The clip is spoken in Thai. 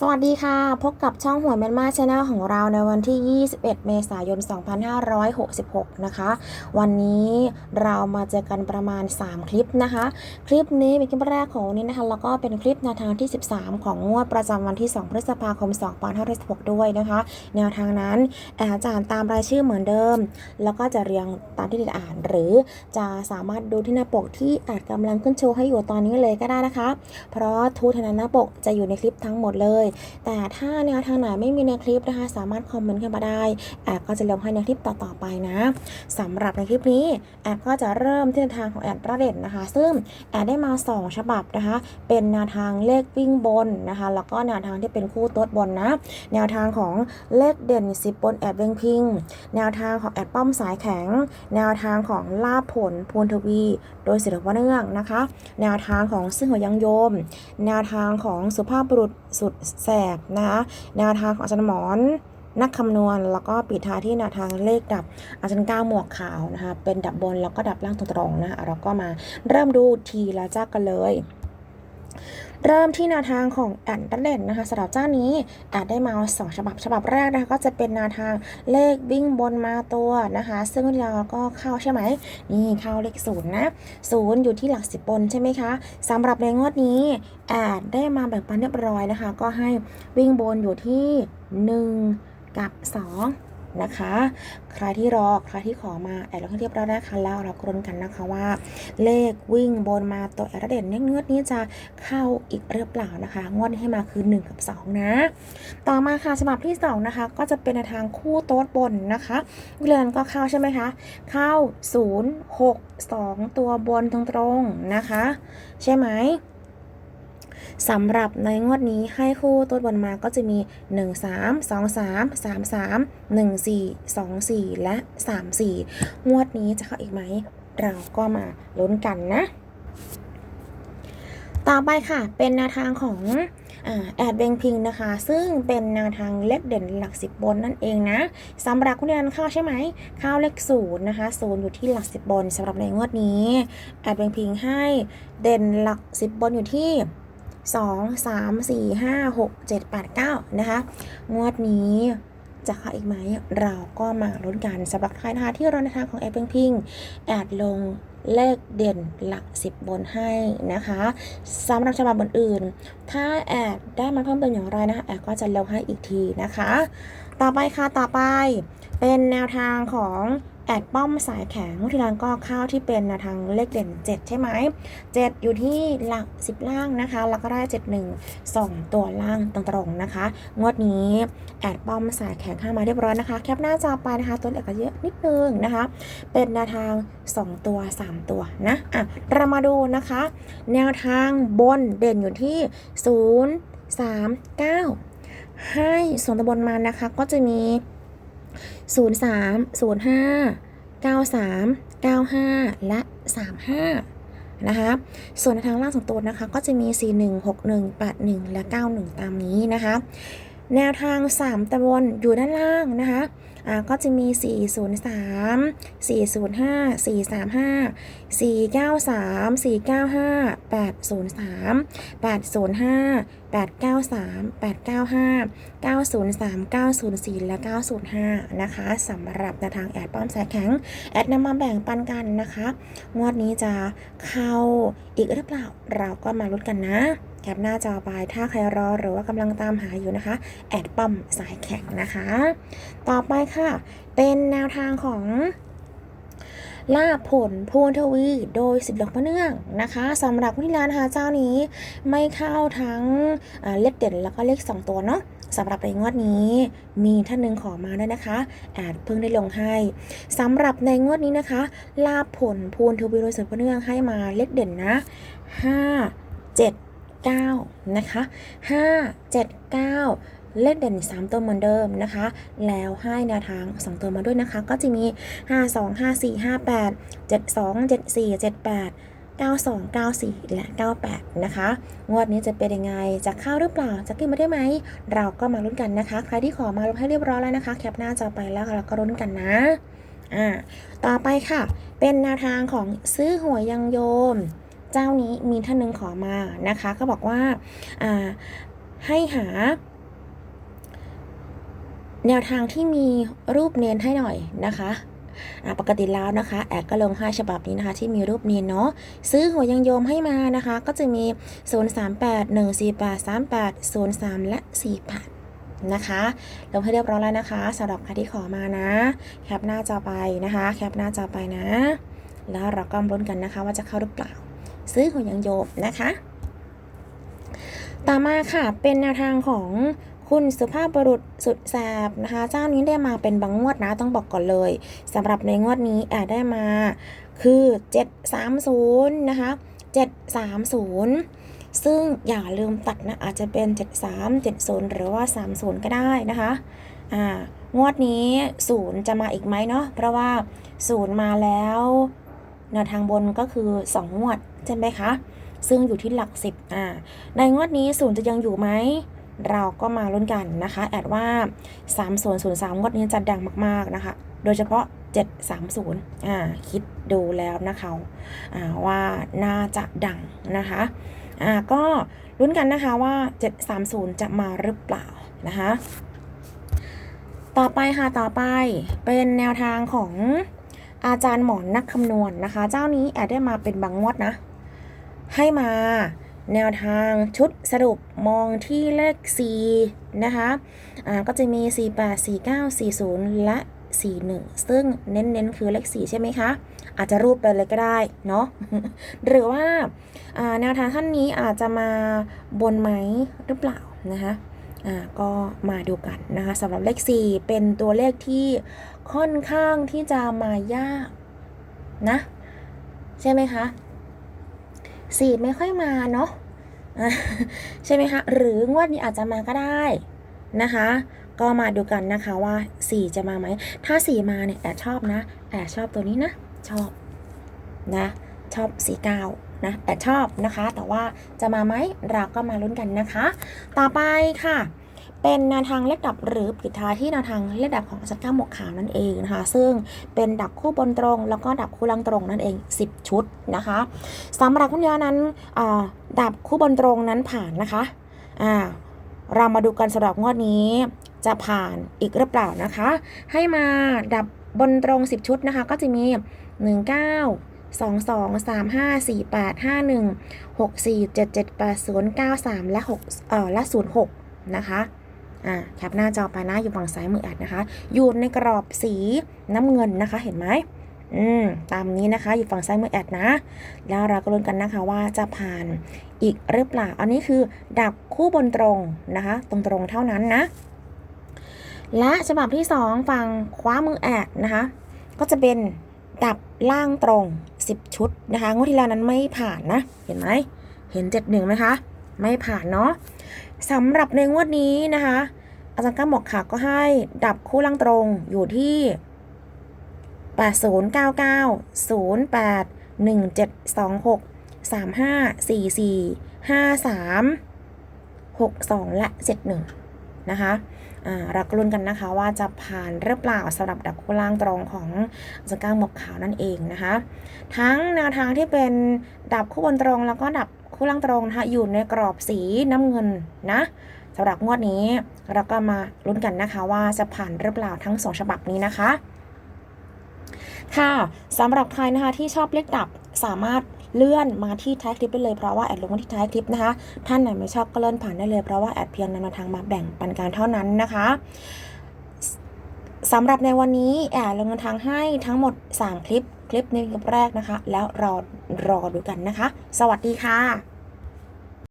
สวัสดีค่ะ พบกับช่องหัวแมนมาชาแนลของเราในวันที่ 21 เมษายน 2566 นะคะ วันนี้เรามาเจอกันประมาณ 3 คลิปนะคะ คลิปนี้เป็นคลิปแรกของวันนี้นะคะ แล้วก็เป็นคลิปแนวทางที่ 13 ของงวดประจำวันที่ 2 พฤษภาคม 2566 ด้วยนะคะ แนวทางนั้นอาจารย์ตามรายชื่อเหมือนเดิม แล้วก็จะเรียงตามที่ได้อ่าน หรือจะสามารถดูที่หน้าปกที่อาจกำลังขึ้นโชว์ให้อยู่ตอนนี้เลยก็ได้นะคะ เพราะทุกทาหน้าปกจะอยู่ในคลิปทั้งหมดเลยแต่ถ้าแนวทางไหนไม่มีในคลิปนะคะ สามารถคอมเมนต์ขึ้นมาได้ แอดก็จะลงให้ในคลิปต่อๆไปนะสำหรับในคลิปนี้ แอดก็จะเริ่มที่แนวทางของแอดประเด็นนะคะ ซึ่งแอดได้มา 2 ฉบับนะคะ เป็นแนวทางเลขวิ่งบนนะคะ แล้วก็แนวทางที่เป็นคู่ตัวบนนะ แนวทางของเลขเด่น10บบนแอดเวงพิง แนวทางของแอดป้อมสายแข็ง แนวทางของลาผลพูนทวี โดยศิลปะเนื่องนะคะ แนวทางของซึ่งหัวยังโยม แนวทางของสุภาพบุรุษสุดแสบนะคะแนวทางของอาจารย์หมอนนักคำนวณแล้วก็ปิดท้ายที่แนวทางเลขดับอาจารย์ก้าวหมวกขาวนะคะเป็นดับบนแล้วก็ดับล่างตรงๆนะคะเราก็มาเริ่มดูทีละเจ้ากันเลย เริ่มที่แนวทางของแอนดันเด่นนะคะสำหรับเจ้านี้แอดได้มาสองฉบับฉบับแรกนะคะก็จะเป็นแนวทางเลขวิ่งบนมาตัวนะคะ ซึ่งเราก็เข้าใช่ไหมนี่เข้าเลขศูนย์นะศูนย์อยู่ที่หลักสิบบนใช่ไหมคะสำหรับในงวดนี้แอดได้มาแบ่งปันเรียบร้อยนะคะ ก็ให้วิ่งบนอยู่ที่ 1 กับ 2 นะคะ ใครที่รอใครที่ขอมาแอดเราเรียบร้อยแล้วค่ะแล้วเรากรนกันนะคะว่า เลขวิ่งบนมาตัวแอดเด่นเนี่ยงวดนี้จะเข้าอีกหรือเปล่านะคะงวดให้มาคือ 1 กับ 2 นะ ต่อมาค่ะฉบับที่ 2 นะคะ ก็จะเป็นในทางคู่โต๊ดบนนะคะเรือนก็เข้าใช่ไหมคะ เข้า 0 6 2 ตัวบนตรงๆนะคะ ใช่ไหม สำหรับในงวดนี้ให้คู่ตัวบนมาก็จะมี 1 3 2 3 3 3 1 4 2 4 และ 3 4 งวดนี้จะเข้าอีกไหม เราก็มาลุ้นกันนะ ต่อไปค่ะ เป็นแนวทางของอแอดเบงพิงนะคะ ซึ่งเป็นแนวทางเลขเด่นหลักสิบบนนั่นเองนะสำหรับคุณเรียนเข้าใช่ไหมเข้าเลขศูนย์นะคะศูนย์อยู่ที่หลักสิบบนสำหรับในงวดนี้แอดเบงพิงให้เด่นหลักสิบบนอยู่ที่ 2 3 4 5 6 7 8 9 นะคะ งวดนี้จะเข้าอีกไหม เราก็มาลุ้นกันสำหรับใครนะคะที่รอในทางของแอดเบงพิงแอดลงเลขเด่นหลัก 10 บนให้นะคะสำหรับฉบับอื่นๆ ถ้าแอดได้มาเพิ่มเติมอย่างไรนะคะแอดก็จะลงให้อีกทีนะคะ ต่อไปค่ะ ต่อไปเป็นแนวทางของ แอดป้อมสายแข็งที่ร้านก็เข้าที่เป็นนวทางเลขเด่น 7 ใช่ไหม 7 อยู่ที่หลัก 10 ล่างนะคะ แล้วก็ได้ 7 1 2 ตัวล่างตรงๆนะคะ งวดนี้แอดป้อมสายแข็งเข้ามาเรียบร้อยนะคะ แคปหน้าจอไปนะคะตัวเลขก็เยอะนิดนึงนะคะ เป็นแนวทาง 2 ตัว 3 ตัวนะอะเรามาดูนะคะ แนวทางบนเด่นอยู่ที่ 0 3 9 ให้ส่วนตะบนมานะคะก็จะมี 0 3 0 5 9 3 9 5 และ 35 นะคะ ส่วนในทางล่างสองตัวนะคะ ก็จะมี 4 1 6 1 8 1 และ 91 ตามนี้นะคะ แนวทาง 3ตะบนอยู่ด้านล่างนะคะ ก็จะมี 403 405 435 493 495 803 805 893 895 903 904 และ 905 นะคะสำหรับแนวทางแอดป้อมสายแข็ง แอดนำมาแบ่งปันกันนะคะ งวดนี้จะเข้าอีกหรือเปล่า เราก็มาลุ้นกันนะแคปหน้าจอไปถ้าใครรอหรือว่ากำลังตามหาอยู่นะคะ แอดป้อมสายแข็งนะคะ ต่อไปค่ะ เป็นแนวทางของลาผลพูนทวีโดยสิบดอกมะเนื่องนะคะสำหรับผู้ที่ร้านนะคะเจ้านี้ไม่เข้าทั้งเลขเด่นแล้วก็เลข 2 ตัวเนาะสำหรับในงวดนี้มีท่านหนึ่งขอมาด้วยนะคะแอดเพิ่งได้ลงให้สำหรับในงวดนี้นะคะ ลาผลพูนทวีโดยสิบมะเนื่องให้มาเลขเด่นนะ5 7 9นะคะ5 7 9 เลขเด่น 3 ตัวเหมือนเดิมนะคะ แล้วให้แนวทาง 2 ตัวมาด้วยนะคะ ก็จะมี 5 2 5 4 5 8 7 2 7 4 7 8 92 94 และ 98 นะคะ งวดนี้จะเป็นยังไง จะเข้าหรือเปล่า จะขึ้นมาได้ไหม เราก็มาลุ้นกันนะคะ ใครที่ขอมาลงให้เรียบร้อยแล้วนะคะ แคปหน้าจอไปแล้วเราก็ลุ้นกันนะอ่าต่อไปค่ะ เป็นแนวทางของซื้อหวยยังโยม เจ้านี้มีท่านหนึ่งขอมานะคะ ก็บอกว่าอ่าให้หา แนวทางที่มีรูปเนนให้หน่อยนะคะปกติแล้วนะคะ แอดก็ลง 5 ฉบับนี้นะคะ ที่มีรูปเนนเนาะซื้อหัวยังโยมให้มานะคะ ก็จะมี 038 148 38 03 และ 48 นะคะลงให้เรียบร้อยแล้วนะคะสำหรับใครที่ขอมานะ แคปหน้าจอไปนะคะ แคปหน้าจอไปนะ แล้วเราก็ลุ้นกันนะคะ ว่าจะเข้าหรือเปล่า ซื้อหัวยังโยมนะคะ ต่อมาค่ะเป็นแนวทางของ คุณสุภาพบุรุษสุดแสบนะคะ เจ้านี้ได้มาเป็นบางงวดนะต้องบอกก่อนเลยสำหรับในงวดนี้แอดได้มาคือ 730 นะคะ 730 ซึ่งอย่าลืมตัดนะ อาจจะเป็น 73 70 หรือว่า 30 ก็ได้นะคะอ่างวดนี้0จะมาอีกไหมเนาะเพราะว่า0มาแล้วแนวทางบนก็คือ 2 งวดใช่ไหมคะ ซึ่งอยู่ที่หลัก 10อ่าในงวดนี้0จะยังอยู่ไหม เราก็มาลุ้นกันนะคะ แอดว่า 3003งวดนี้จะดังมากๆนะคะ โดยเฉพาะ 730อ่าคิดดูแล้วนะคะอ่าว่าน่าจะดังนะคะอ่าก็ลุ้นกันนะคะว่า 730 จะมาหรือเปล่านะคะต่อไปค่ะต่อไปเป็นแนวทางของอาจารย์หมอนนักคำนวณนะคะ เจ้านี้แอดได้มาเป็นบางงวดนะ ให้มา แนวทางชุดสรุปมองที่เลข 4 นะคะอ่าก็จะมี 48 49 40 และ 41 ซึ่งเน้นๆ คือเลข 4 ใช่ไหมคะ อาจจะรูปไปเลยก็ได้เนาะหรือว่าแนวทางท่านนี้อาจจะมาบนไหมหรือเปล่านะคะก็มาดูกันนะคะสำหรับเลข 4 เป็นตัวเลขที่ค่อนข้างที่จะมายากนะ ใช่ไหมคะ สีไม่ค่อยมาเนาะใช่ไหมคะ หรืองวดนี้อาจจะมาก็ได้นะคะ ก็มาดูกันนะคะว่าสีจะมาไหม ถ้าสีมาเนี่ยแอบชอบนะ แอบชอบตัวนี้นะ ชอบนะ ชอบสีเก้านะแอบชอบนะคะ แต่ว่าจะมาไหมเราก็มาลุ้นกันนะคะ ต่อไปค่ะ เป็นแนวทางเลขดับหรือปิดท้ายที่แนวทางเลขดับของสัตว์ก้าหมวกขาวนั่นเองนะคะ ซึ่งเป็นดับคู่บนตรง แล้วก็ดับคู่ล่างตรงนั่นเอง 10 ชุดนะคะสำหรับคุณยานั้นดับคู่บนตรงนั้นผ่านนะคะอ่าเรามาดูกันสำหรับงวดนี้จะผ่านอีกหรือเปล่านะคะ ให้มาดับบนตรง 10 ชุดนะคะ ก็จะมี 19 22 35 48 51 64 77 80 93 และ6เอ่อและ06 นะคะ อ่าแคปหน้าจอไปนะอยู่ฝั่งซ้ายมือแอดนะคะ อยู่ในกรอบสีน้ำเงินนะคะ เห็นไหมอืมตามนี้นะคะ อยู่ฝั่งซ้ายมือแอดนะ แล้วเราก็ลุ้นกันนะคะว่าจะผ่านอีกหรือเปล่า อันนี้คือดับคู่บนตรงนะคะ ตรงๆเท่านั้นนะ และฉบับที่ 2 ฝั่งขวามือแอดนะคะ ก็จะเป็นดับล่างตรง 10 ชุดนะคะงวดที่แล้วนั้นไม่ผ่านนะ เห็นไหม เห็น 71ไหมคะ ไม่ผ่านเนาะ สำหรับในงวดนี้นะคะ อาจารย์ก้าหมอกค่ะก็ให้ดับคู่ล่างตรงอยู่ที่ 8099 08 1726 3544 53 62 และ 71 นะคะอ่าเราก็ลุ้นกันนะคะว่าจะผ่านหรือเปล่าสำหรับดับคู่ล่างตรงของอาจารย์ก้าหมอกขาวนั่นเองนะคะ ทั้งแนวทางที่เป็นดับคู่บนตรงแล้วก็ดับ คู่ล่างตรงนะคะอยู่ในกรอบสีน้ำเงินนะสำหรับงวดนี้เราก็มาลุ้นกันนะคะว่าจะผ่านหรือเปล่าทั้งสองฉบับนี้นะคะ ค่ะสำหรับใครนะคะที่ชอบเลขดับสามารถเลื่อนมาที่ท้ายคลิปได้เลยเพราะว่าแอดลงมาที่ท้ายคลิปนะคะ ท่านไหนไม่ชอบก็เลื่อนผ่านได้เลยเพราะว่าแอดเพียงนำแนวทางมาแบ่งปันการเท่านั้นนะคะ สำหรับในวันนี้แอบลงแนทางให้ทั้งหมด 3 คลิป คลิปในคลิปแรกนะคะ แล้วรอรอดูกันนะคะ สวัสดีค่ะ